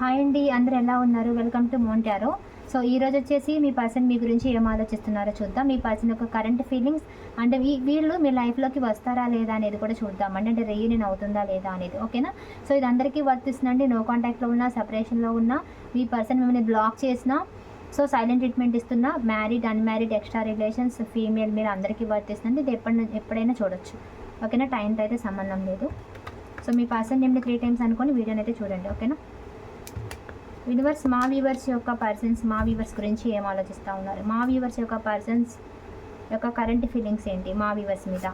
Hi అండి అందరు ఎలా ఉన్నారు? వెల్కమ్ టు మోంటారో సో ఈ రోజు వచ్చేసి మీ పర్సన్ మీ గురించి ఏం ఆలోచిస్తున్నారో చూద్దాం. మీ పర్సన్ యొక్క కరెంట్ ఫీలింగ్స్ అంటే వీ వీళ్ళు మీ లైఫ్లోకి వస్తారా లేదా అనేది కూడా చూద్దాం. అంటే అంటే రీయూనియన్ అవుతుందా లేదా అనేది ఓకేనా సో ఇది అందరికీ వర్తిస్తుందండి నో కాంటాక్ట్లో ఉన్నా సపరేషన్లో ఉన్నా మీ పర్సన్ మిమ్మల్ని బ్లాక్ చేసినా సో సైలెంట్ ట్రీట్మెంట్ ఇస్తున్నా married unmarried extra relations female మీరు అందరికీ వర్తిస్తుంది ఇది ఎప్పటి ఎప్పుడైనా చూడొచ్చు. ఓకేనా టైంతో అయితే సంబంధం లేదు. సో మీ పర్సన్ నేమ్ని త్రీ టైమ్స్ అనుకొని వీడియోని అయితే చూడండి ఓకేనా యూనివర్స్ మా వ్యూవర్స్ యొక్క పర్సన్స్ మా వ్యూవర్స్ గురించి ఏం ఆలోచిస్తూ ఉన్నారు? మా వ్యూవర్స్ యొక్క పర్సన్స్ యొక్క కరెంట్ ఫీలింగ్స్ ఏంటి? మా వ్యూవర్స్ మీద.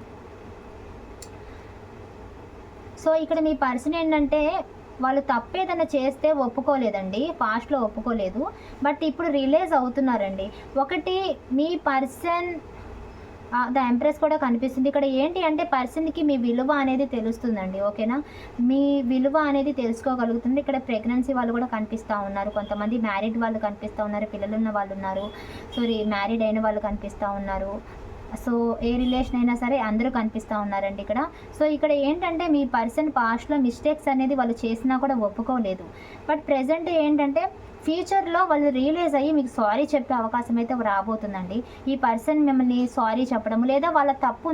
సో ఇక్కడ మీ పర్సన్ ఏంటంటే వాళ్ళు తప్పు ఏదైనా చేస్తే ఒప్పుకోలేదండి. పాస్ట్లో ఒప్పుకోలేదు. బట్ ఇప్పుడు రిలీజ్ అవుతున్నారండి. ఒకటి మీ పర్సన్ ద ఎంప్రెస్ కూడా కనిపిస్తుంది. ఇక్కడ ఏంటి అంటే పర్సన్కి మీ విలువ అనేది తెలుస్తుందండి ఓకేనా? మీ విలువ అనేది తెలుసుకోగలుగుతుంది. ఇక్కడ ప్రెగ్నెన్సీ వాళ్ళు కూడా కనిపిస్తూ ఉన్నారు. కొంతమంది మ్యారీడ్ వాళ్ళు కనిపిస్తూ ఉన్నారు. పిల్లలు ఉన్న వాళ్ళు ఉన్నారు. సారీ మ్యారీడ్ అయిన వాళ్ళు కనిపిస్తూ ఉన్నారు. సో ఏ రిలేషన్ అయినా సరే అందరూ కనిపిస్తూ ఉన్నారండి ఇక్కడ. సో ఇక్కడ ఏంటంటే మీ పర్సన్ పాస్ట్లో మిస్టేక్స్ అనేది వాళ్ళు చేసినా కూడా ఒప్పుకోలేదు. బట్ ప్రజెంట్ ఏంటంటే ఫ్యూచర్లో వాళ్ళు రియలైజ్ అయ్యి మీకు సారీ చెప్పే అవకాశం అయితే రాబోతుందండి. ఈ పర్సన్ మిమ్మల్ని సారీ చెప్పడం లేదా వాళ్ళ తప్పు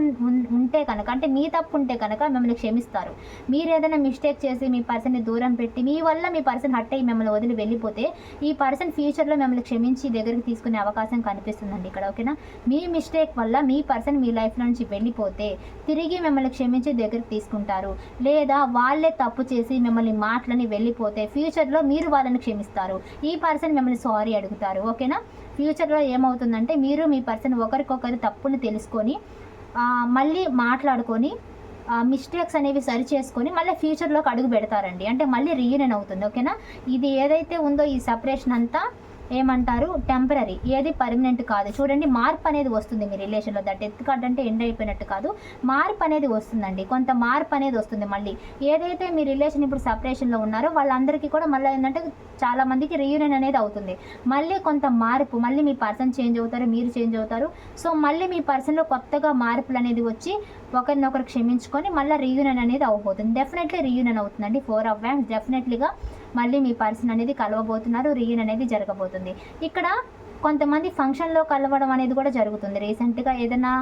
ఉంటే కనుక అంటే మీ తప్పు ఉంటే కనుక మిమ్మల్ని క్షమిస్తారు. మీరు ఏదైనా మిస్టేక్ చేసి మీ పర్సన్ని దూరం పెట్టి మీ వల్ల మీ పర్సన్ హట్ అయ్యి మిమ్మల్ని వదిలి వెళ్ళిపోతే ఈ పర్సన్ ఫ్యూచర్లో మిమ్మల్ని క్షమించి దగ్గరికి తీసుకునే అవకాశం కనిపిస్తుందండి ఇక్కడ ఓకేనా మీ మిస్టేక్ వల్ల మీ పర్సన్ మీ లైఫ్ నుంచి వెళ్ళిపోతే తిరిగి మిమ్మల్ని క్షమించి దగ్గరికి తీసుకుంటారు. లేదా వాళ్ళే తప్పు చేసి మిమ్మల్ని మాటలని వెళ్ళిపోతే ఫ్యూచర్లో మీరు వాళ్ళని క్షమిస్తారు. ఈ పర్సన్ మిమ్మల్ని సారీ అడుగుతారు ఓకేనా? ఫ్యూచర్లో ఏమవుతుందంటే మీరు మీ పర్సన్ ఒకరికొకరు తప్పుని తెలుసుకొని మళ్ళీ మాట్లాడుకొని మిస్టేక్స్ అనేవి సరి చేసుకొని మళ్ళీ ఫ్యూచర్లోకి అడుగు పెడతారండి. అంటే మళ్ళీ రీయూనియన్ అవుతుంది ఓకేనా? ఇది ఏదైతే ఉందో ఈ సపరేషన్ అంతా ఏమంటారు? టెంపరీ ఏది పర్మనెంట్ కాదు. చూడండి మార్పు అనేది వస్తుంది మీ రిలేషన్లో దట్ డెత్ కార్డ్ అంటే ఎండ్ అయిపోయినట్టు కాదు. మార్పు అనేది వస్తుందండి. కొంత మార్పు అనేది వస్తుంది మళ్ళీ. ఏదైతే మీ రిలేషన్ ఇప్పుడు సపరేషన్లో ఉన్నారో వాళ్ళందరికీ కూడా మళ్ళీ ఏంటంటే చాలా మందికి రీయూనియన్ అనేది అవుతుంది. మళ్ళీ కొంత మార్పు మళ్ళీ మీ పర్సన్ చేంజ్ అవుతారు మీరు చేంజ్ అవుతారు. సో మళ్ళీ మీ పర్సన్లో కొత్తగా మార్పులు అనేది వచ్చి ఒకరినొకరు క్షమించుకొని మళ్ళీ రీయూనియన్ అనేది అవబోతుంది డెఫినెట్లీ రీయూనియన్ అవుతుందండి. ఫోర్ ఆఫ్ వ్యాండ్స్ డెఫినెట్లీగా మళ్ళీ మీ పర్సన్ అనేది కలవబోతున్నారు రీయూనియన్ అనేది జరగబోతుంది. ఇక్కడ కొంతమంది ఫంక్షన్లో కలవడం అనేది కూడా జరుగుతుంది. రీసెంట్గా ఏదైనా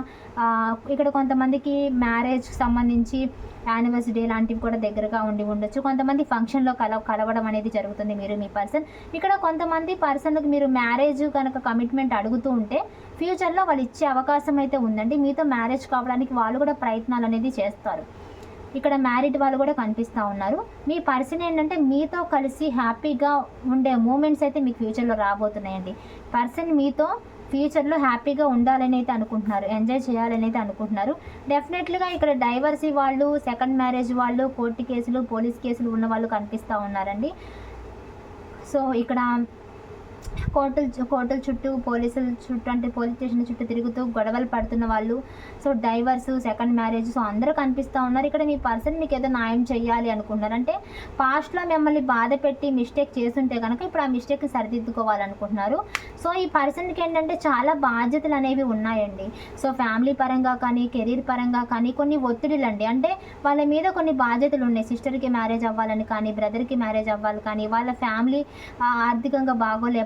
ఇక్కడ కొంతమందికి మ్యారేజ్ సంబంధించి యానివర్సరీ లాంటివి కూడా దగ్గరగా ఉండి ఉండొచ్చు. కొంతమంది ఫంక్షన్లో కల కలవడం అనేది జరుగుతుంది మీరు మీ పర్సన్. ఇక్కడ కొంతమంది పర్సన్కి మీరు మ్యారేజ్ కనుక కమిట్మెంట్ అడుగుతూ ఉంటే ఫ్యూచర్లో వాళ్ళు ఇచ్చే అవకాశం అయితే ఉందండి. మీతో మ్యారేజ్ కావడానికి వాళ్ళు కూడా ప్రయత్నాలు అనేది చేస్తారు. ఇక్కడ మ్యారీడ్ వాళ్ళు కూడా కనిపిస్తూ ఉన్నారు. మీ పర్సన్ ఏంటంటే మీతో కలిసి హ్యాపీగా ఉండే మూమెంట్స్ అయితే మీకు ఫ్యూచర్లో రాబోతున్నాయండి. పర్సన్ మీతో ఫ్యూచర్లో హ్యాపీగా ఉండాలని అయితే అనుకుంటున్నారు ఎంజాయ్ చేయాలని అయితే అనుకుంటున్నారు. డెఫినెట్లీగా ఇక్కడ డైవర్సీ వాళ్ళు సెకండ్ మ్యారేజ్ వాళ్ళు కోర్టు కేసులు పోలీస్ కేసులు ఉన్న వాళ్ళు కనిపిస్తూ ఉన్నారండి. సో ఇక్కడ కోర్టుల కోర్టుల చుట్టూ పోలీసుల చుట్టూ అంటే పోలీస్ స్టేషన్ చుట్టూ తిరుగుతూ గొడవలు పడుతున్న వాళ్ళు. So divorce second marriage so అందరూ కనిపిస్తూ ఉన్నారు. ఇక్కడ మీ పర్సన్ మీకు ఏదో న్యాయం చేయాలి అనుకుంటున్నారు. అంటే పాస్ట్లో మిమ్మల్ని బాధ పెట్టి మిస్టేక్ చేస్తుంటే కనుక ఇప్పుడు ఆ మిస్టేక్ని సరిదిద్దుకోవాలనుకుంటున్నారు. సో ఈ పర్సన్కి ఏంటంటే చాలా బాధ్యతలు అనేవి ఉన్నాయండి. సో ఫ్యామిలీ పరంగా కానీ కెరీర్ పరంగా కానీ కొన్ని ఒత్తిడిలు అండి. అంటే వాళ్ళ మీద కొన్ని బాధ్యతలు ఉన్నాయి. సిస్టర్కి మ్యారేజ్ అవ్వాలని కానీ బ్రదర్కి మ్యారేజ్ అవ్వాలి కానీ వాళ్ళ ఫ్యామిలీ ఆర్థికంగా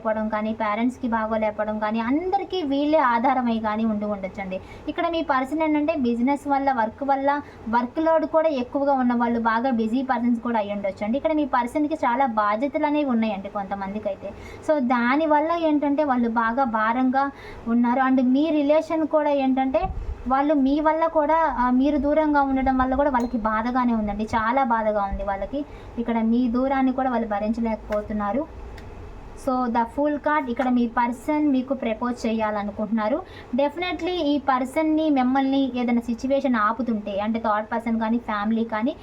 బాగోలేపడం కానీ పేరెంట్స్కి బాగోలేపడం కానీ అందరికీ వీళ్ళే ఆధారమై కానీ ఉండి ఉండొచ్చండి. ఇక్కడ మీ పర్సన్ ఏంటంటే బిజినెస్ వల్ల వర్క్ వల్ల వర్క్ లోడ్ కూడా ఎక్కువగా ఉన్న వాళ్ళు బాగా బిజీ పర్సన్స్ కూడా అయ్యి ఉండొచ్చు అండి ఇక్కడ మీ పర్సన్కి చాలా బాధ్యతలు అనేవి ఉన్నాయండి కొంతమందికి అయితే సో దానివల్ల ఏంటంటే వాళ్ళు బాగా భారంగా ఉన్నారు. అండ్ మీ రిలేషన్ కూడా ఏంటంటే వాళ్ళు మీ వల్ల కూడా మీరు దూరంగా ఉండడం వల్ల కూడా వాళ్ళకి బాధగానే ఉందండి. చాలా బాధగా ఉంది వాళ్ళకి. ఇక్కడ మీ దూరాన్ని కూడా వాళ్ళు భరించలేకపోతున్నారు. సో ద ఫుల్ కార్డ్ ఇక్కడ మీ పర్సన్ మీకు ప్రపోజ్ చేయాలనుకుంటున్నారు. డెఫినెట్లీ ఈ పర్సన్ని మిమ్మల్ని ఏదైనా సిచ్యువేషన్ ఆపుతుంటే అంటే థర్డ్ పర్సన్ కానీ ఫ్యామిలీ కానీ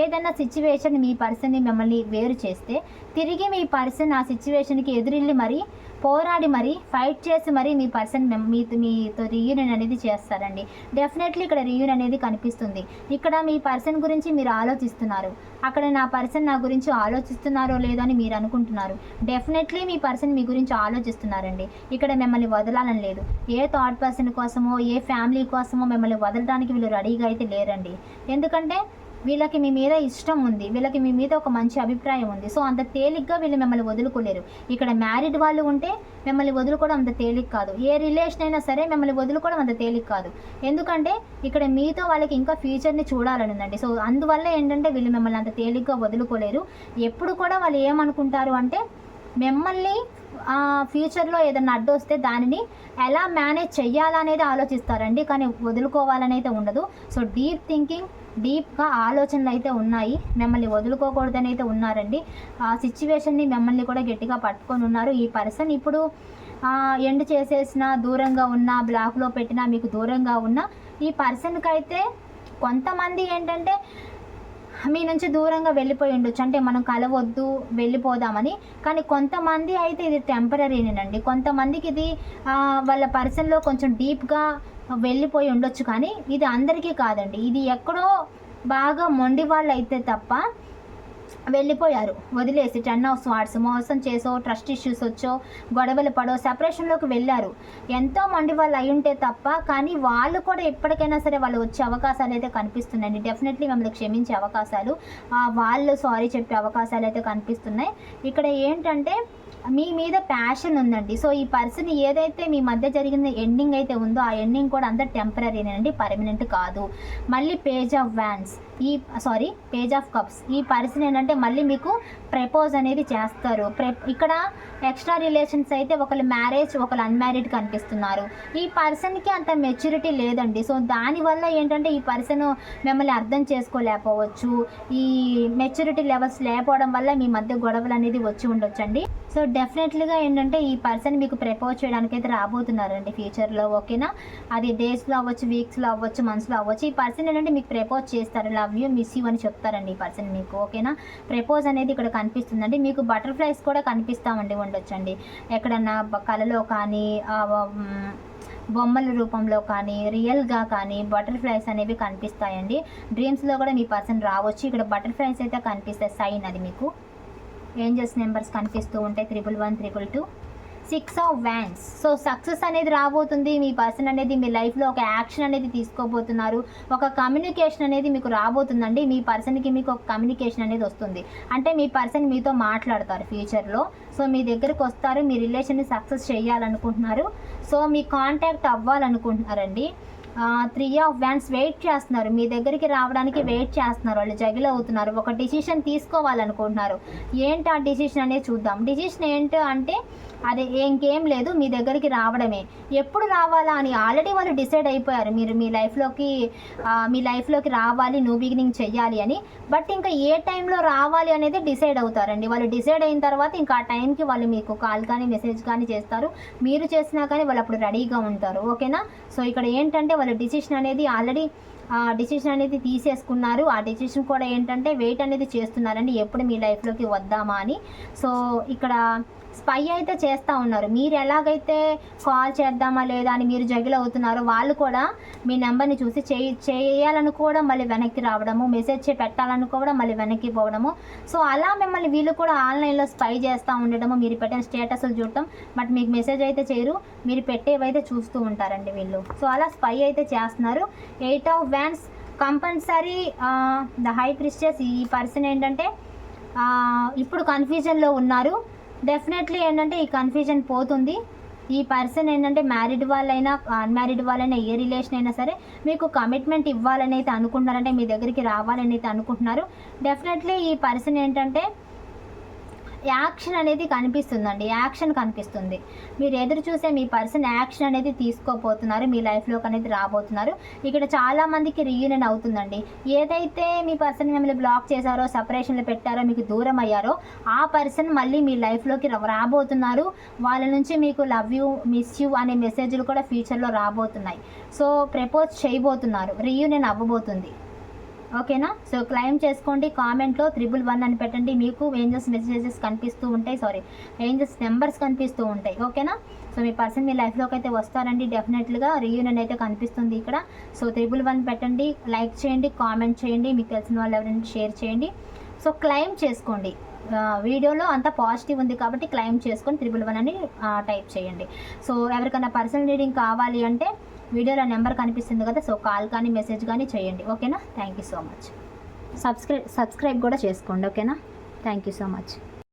ఏదైనా సిచ్యువేషన్ మీ పర్సన్ని మిమ్మల్ని వేరు చేస్తే తిరిగి మీ పర్సన్ ఆ సిచ్యువేషన్కి ఎదురిల్లి మరి పోరాడి మరి ఫైట్ చేసి మరి మీ పర్సన్ మీ మీతో రీయూనియన్ అనేది చేస్తారండి. డెఫినెట్లీ ఇక్కడ రీయూనియన్ అనేది కనిపిస్తుంది. ఇక్కడ మీ పర్సన్ గురించి మీరు ఆలోచిస్తున్నారు. అక్కడ నా పర్సన్ నా గురించి ఆలోచిస్తున్నారో లేదో అని మీరు అనుకుంటున్నారు. డెఫినెట్లీ మీ పర్సన్ మీ గురించి ఆలోచిస్తున్నారండి. ఇక్కడ మిమ్మల్ని వదలాలని లేదు. ఏ థర్డ్ పర్సన్ కోసమో ఏ ఫ్యామిలీ కోసమో మిమ్మల్ని వదలడానికి వీళ్ళు రెడీగా అయితే లేరండి. ఎందుకంటే వీళ్ళకి మీ మీద ఇష్టం ఉంది వీళ్ళకి మీ మీద ఒక మంచి అభిప్రాయం ఉంది. సో అంత తేలిగ్గా వీళ్ళు మిమ్మల్ని వదులుకోలేరు. ఇక్కడ మ్యారీడ్ వాళ్ళు ఉంటే మిమ్మల్ని వదులుకోవడం అంత తేలిక కాదు. ఏ రిలేషన్ అయినా సరే మిమ్మల్ని వదులుకోవడం అంత తేలిక కాదు. ఎందుకంటే ఇక్కడ మీతో వాళ్ళకి ఇంకా ఫ్యూచర్ని చూడాలని ఉందండి. సో అందువల్ల ఏంటంటే వీళ్ళు మిమ్మల్ని అంత తేలిగ్గా వదులుకోలేరు. ఎప్పుడు కూడా వాళ్ళు ఏమనుకుంటారు అంటే మిమ్మల్ని ఫ్యూచర్లో ఏదైనా అడ్డు వస్తే దానిని ఎలా మేనేజ్ చేయాలనేది ఆలోచిస్తారండి. కానీ వదులుకోవాలని అయితే ఉండదు. సో డీప్ థింకింగ్ డీప్గా ఆలోచనలు అయితే ఉన్నాయి. మిమ్మల్ని వదులుకోకూడదని అయితే ఉన్నారండి. ఆ సిచ్యువేషన్ని మిమ్మల్ని కూడా గట్టిగా పట్టుకొని ఉన్నారు. ఈ పర్సన్ ఇప్పుడు ఎండ్ చేసేసిన దూరంగా ఉన్న బ్లాక్లో పెట్టినా మీకు దూరంగా ఉన్న ఈ పర్సన్కి అయితే కొంతమంది ఏంటంటే మీ నుంచి దూరంగా వెళ్ళిపోయి ఉండొచ్చు. అంటే మనం కలవద్దు వెళ్ళిపోదామని. కానీ కొంతమంది అయితే ఇది టెంపరీనేనండి కొంతమందికి ఇది వాళ్ళ పర్సన్లో కొంచెం డీప్గా వెళ్ళిపోయి ఉండొచ్చు. కానీ ఇది అందరికీ కాదండి. ఇది ఎక్కడో బాగా మొండి వాళ్ళు అయితే తప్ప వెళ్ళిపోయారు. వదిలేసి టెన్ ఆఫ్ స్వార్డ్స్ మోసం చేసో ట్రస్ట్ ఇష్యూస్ వచ్చో గొడవలు పడో సెపరేషన్లోకి వెళ్ళారు. ఎంతో మంది వాళ్ళు అయి ఉంటే తప్ప కానీ వాళ్ళు కూడా ఎప్పటికైనా సరే వాళ్ళు వచ్చే అవకాశాలు అయితే కనిపిస్తున్నాయండి. డెఫినెట్లీ మిమ్మల్ని క్షమించే అవకాశాలు వాళ్ళు సారీ చెప్పే అవకాశాలు అయితే కనిపిస్తున్నాయి. ఇక్కడ ఏంటంటే మీ మీద ప్యాషన్ ఉందండి. సో ఈ పర్సన్ ఏదైతే మీ మధ్య జరిగిన ఎండింగ్ అయితే ఉందో ఆ ఎండింగ్ కూడా అంత టెంపరీనేనండి పర్మనెంట్ కాదు. మళ్ళీ పేజ్ ఆఫ్ వ్యాన్స్ ఈ సారీ పేజ్ ఆఫ్ కప్స్ ఈ పర్సన్ ఏంటంటే మళ్ళీ మీకు ప్రపోజ్ అనేది చేస్తారు. ప్రె ఇక్కడ ఎక్స్ట్రా రిలేషన్స్ అయితే ఒకళ్ళు మ్యారేజ్ ఒకళ్ళు అన్మ్యారీడ్ కనిపిస్తున్నారు. ఈ పర్సన్కి అంత మెచ్యూరిటీ లేదండి. సో దానివల్ల ఏంటంటే ఈ పర్సన్ మిమ్మల్ని అర్థం చేసుకోలేకపోవచ్చు. ఈ మెచ్యూరిటీ లెవెల్స్ లేకపోవడం వల్ల మీ మధ్య గొడవలు అనేది వచ్చి ఉండొచ్చండి. సో డెఫినెట్లీగా ఏంటంటే ఈ పర్సన్ మీకు ప్రపోజ్ చేయడానికి అయితే రాబోతున్నారండి ఫ్యూచర్లో ఓకేనా అది డేస్లో అవ్వచ్చు వీక్స్లో అవ్వచ్చు మంత్స్లో అవ్వచ్చు. ఈ పర్సన్ ఏంటంటే మీకు ప్రపోజ్ చేస్తారు. లవ్ యూ మిస్ యూ అని చెప్తారండి ఈ పర్సన్ మీకు ఓకేనా ప్రపోజ్ అనేది ఇక్కడ కనిపిస్తుందండి. మీకు బటర్ఫ్లైస్ కూడా కనిపిస్తామండి ఉండొచ్చండి. ఎక్కడన్నా కలలో కానీ బొమ్మల రూపంలో కానీ రియల్గా కానీ బటర్ఫ్లైస్ అనేవి కనిపిస్తాయండి. డ్రీమ్స్లో కూడా మీ పర్సన్ రావచ్చు. ఇక్కడ బటర్ఫ్లైస్ అయితే కనిపిస్తాయి సైన్ అది మీకు. ఏంజల్స్ నెంబర్స్ కనిపిస్తూ ఉంటాయి. Triple one triple two. Six of wands so success అనేది రాబోతుంది. మీ పర్సన్ అనేది మీ లైఫ్లో ఒక యాక్షన్ అనేది తీసుకోబోతున్నారు. ఒక కమ్యూనికేషన్ అనేది మీకు రాబోతుందండి. మీ పర్సన్కి మీకు ఒక కమ్యూనికేషన్ అనేది వస్తుంది. అంటే మీ పర్సన్ మీతో మాట్లాడతారు ఫ్యూచర్లో సో మీ దగ్గరికి వస్తారు. మీ రిలేషన్ని సక్సెస్ చేయాలనుకుంటున్నారు. సో మీ కాంటాక్ట్ అవ్వాలనుకుంటున్నారండి. త్రీ ఆఫ్ వ్యాన్స్ వెయిట్ చేస్తున్నారు. మీ దగ్గరికి రావడానికి వెయిట్ చేస్తున్నారు. వాళ్ళు జగిల్ అవుతున్నారు. ఒక డిసిషన్ తీసుకోవాలనుకుంటున్నారు. ఏంటి ఆ డిసిషన్ అనేది చూద్దాం. డిసిషన్ ఏంటి అంటే అదే ఇంకేం లేదు మీ దగ్గరికి రావడమే. ఎప్పుడు రావాలా అని ఆల్రెడీ వాళ్ళు డిసైడ్ అయిపోయారు. మీరు మీ లైఫ్లోకి మీ లైఫ్లోకి రావాలి న్యూ బిగినింగ్ చెయ్యాలి అని. బట్ ఇంకా ఏ టైంలో రావాలి అనేది డిసైడ్ అవుతారండి. వాళ్ళు డిసైడ్ అయిన తర్వాత ఇంకా ఆ టైంకి వాళ్ళు మీకు కాల్ కానీ మెసేజ్ కానీ చేస్తారు. మీరు చేసినా కానీ వాళ్ళు అప్పుడు రెడీగా ఉంటారు. ఓకేనా? సో ఇక్కడ ఏంటంటే వాళ్ళ డిసిషన్ అనేది ఆల్రెడీ డిసిషన్ అనేది తీసేసుకున్నారు. ఆ డిసిషన్ కూడా ఏంటంటే వెయిట్ అనేది చేస్తున్నారండి. ఎప్పుడు మీ లైఫ్లోకి వద్దామా అని. సో ఇక్కడ స్పై అయితే చేస్తూ ఉన్నారు. మీరు ఎలాగైతే కాల్ చేద్దామా లేదా అని మీరు జగిల్ అవుతున్నారో వాళ్ళు కూడా మీ నెంబర్ని చూసి చేయి కూడా మళ్ళీ వెనక్కి రావడము మెసేజ్ చే కూడా మళ్ళీ వెనక్కి పోవడము. సో అలా మిమ్మల్ని వీళ్ళు కూడా ఆన్లైన్లో స్పై చేస్తూ ఉండడము. మీరు పెట్టిన స్టేటస్లు చూడటం. బట్ మీకు మెసేజ్ అయితే చేయరు. మీరు పెట్టేవైతే చూస్తూ ఉంటారండి వీళ్ళు. సో అలా స్పై అయితే చేస్తున్నారు. ఎయిట్ ఆఫ్ ఫ్యాన్స్ కంపల్సరీ ద హై క్రిస్టియస్ ఈ పర్సన్ ఏంటంటే uh, ఇప్పుడు కన్ఫ్యూజన్లో ఉన్నారు. డెఫినెట్లీ ఏంటంటే ఈ కన్ఫ్యూజన్ పోతుంది. ఈ పర్సన్ ఏంటంటే మ్యారీడ్ వాళ్ళైనా అన్మ్యారీడ్ వాళ్ళైనా ఏ రిలేషన్ అయినా సరే మీకు కమిట్మెంట్ ఇవ్వాలని అయితే అనుకుంటున్నారంటే మీ దగ్గరికి రావాలని అయితే అనుకుంటున్నారు. డెఫినెట్లీ ఈ పర్సన్ ఏంటంటే యాక్షన్ అనేది కనిపిస్తుందండి. యాక్షన్ కనిపిస్తుంది. మీరు ఎదురు చూసే మీ పర్సన్ యాక్షన్ అనేది తీసుకోపోతున్నారు మీ లైఫ్లోకి అనేది రాబోతున్నారు. ఇక్కడ చాలామందికి రీయూనియన్ అవుతుందండి. ఏదైతే మీ పర్సన్ మిమ్మల్ని బ్లాక్ చేశారో సపరేషన్లు పెట్టారో మీకు దూరం అయ్యారో ఆ పర్సన్ మళ్ళీ మీ లైఫ్లోకి రా- రాబోతున్నారు. వాళ్ళ నుంచి మీకు లవ్ యూ మిస్ యూ అనే మెసేజ్లు కూడా ఫ్యూచర్లో రాబోతున్నాయి. సో ప్రపోజ్ చేయబోతున్నారు. రీయూనియన్ అవ్వబోతుంది. ఓకేనా? సో క్లైమ్ చేసుకోండి. కామెంట్లో త్రిబుల్ వన్ అని పెట్టండి. మీకు ఏంజల్స్ మెసేజెస్ కనిపిస్తూ ఉంటాయి. సారీ ఏంజల్స్ నెంబర్స్ కనిపిస్తూ ఉంటాయి. ఓకేనా? సో మీ పర్సన్ మీ లైఫ్లోకి అయితే వస్తారండి. డెఫినెట్గా రీయూనియన్ అయితే కనిపిస్తుంది ఇక్కడ. సో త్రిబుల్ వన్ పెట్టండి. లైక్ చేయండి కామెంట్ చేయండి. మీకు తెలిసిన వాళ్ళు ఎవరైనా షేర్ చేయండి. సో క్లైమ్ చేసుకోండి. వీడియోలో అంత పాజిటివ్ ఉంది కాబట్టి క్లైమ్ చేసుకొని త్రిబుల్ వన్ అని టైప్ చేయండి. సో ఎవరికైనా పర్సనల్ రీడింగ్ కావాలి అంటే వీడియోలో నెంబర్ కనిపిస్తుంది కదా సో కాల్ కానీ మెసేజ్ కానీ చేయండి. ఓకేనా? Thank you so much subscribe subscribe కూడా చేసుకోండి ఓకేనా? Thank you so much